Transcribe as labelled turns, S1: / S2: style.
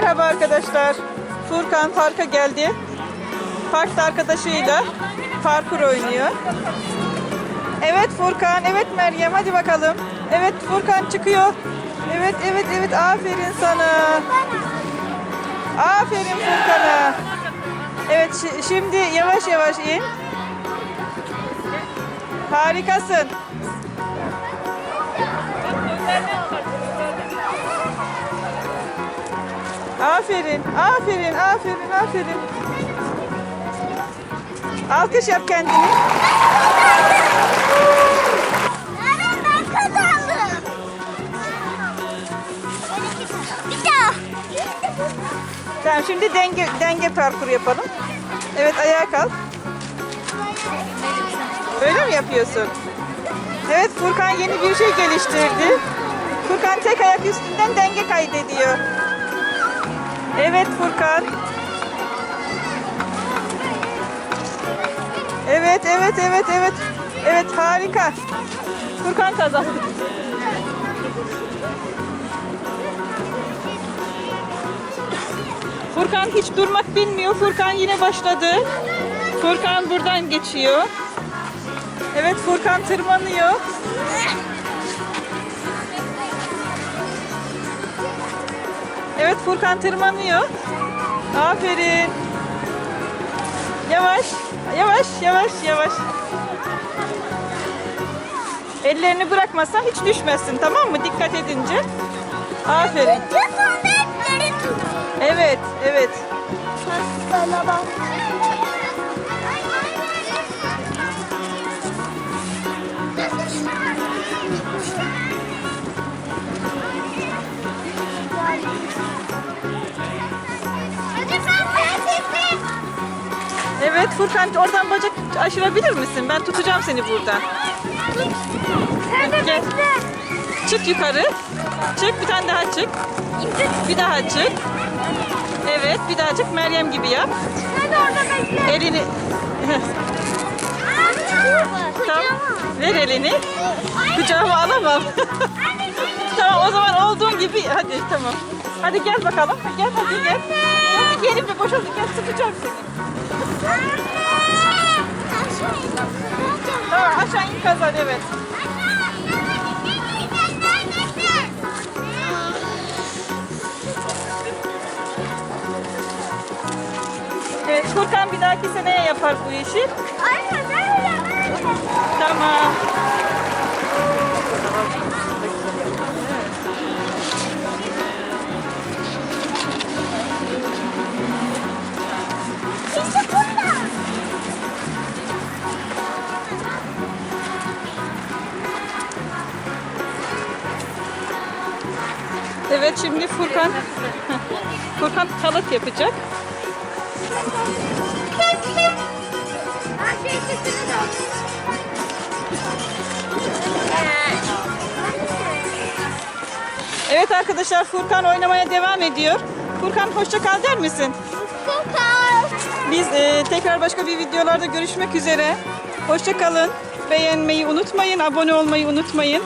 S1: Merhaba arkadaşlar. Furkan parka geldi. Parkta arkadaşıyla parkur oynuyor. Evet Furkan, evet Meryem hadi bakalım. Evet Furkan çıkıyor. Evet, evet, evet aferin sana. Aferin Furkan'a. Evet şi- şimdi yavaş yavaş in. Harikasın. Aferin, aferin, aferin, aferin. Alkış yap kendini.
S2: Ben kazandım. Bir daha.
S1: Tamam şimdi denge denge parkuru yapalım. Evet ayağa kalk. Öyle mi yapıyorsun? Evet Furkan yeni bir şey geliştirdi. Furkan tek ayak üstünden denge kaydediyor. Evet Furkan. Evet, evet, evet, evet. Evet harika. Furkan kazandı. Furkan hiç durmak bilmiyor. Furkan yine başladı. Furkan buradan geçiyor. Evet Furkan tırmanıyor. Furkan tırmanıyor. Aferin. Yavaş, yavaş, yavaş, yavaş. Ellerini bırakmazsan hiç düşmezsin tamam mı? Dikkat edince. Aferin. Evet, evet.
S2: Sana bak.
S1: Evet Furkan oradan bacak aşırabilir misin? Ben tutacağım seni buradan.
S2: Sen de
S1: Gel. Çık yukarı. Çık bir tane daha çık. Bir daha çık. Evet bir daha çık. Meryem gibi yap.
S2: Sen de orada bekle.
S1: Elini tam ver elini. Kucağıma alamam. tamam o zaman olduğun gibi hadi tamam. Hadi gel bakalım. Gel hadi gel. Hadi gelin bir boşalın gel sıkacağım seni. Tamam aşağı in kazan evet. Evet Furkan bir dahaki seneye yapar bu işi. Tamam. Evet şimdi Furkan Furkan kalıp yapacak. Evet arkadaşlar Furkan oynamaya devam ediyor. Furkan hoşça kal der misin?
S2: Kokal.
S1: Biz e, tekrar başka bir videolarda görüşmek üzere. Hoşça kalın. Beğenmeyi unutmayın, abone olmayı unutmayın.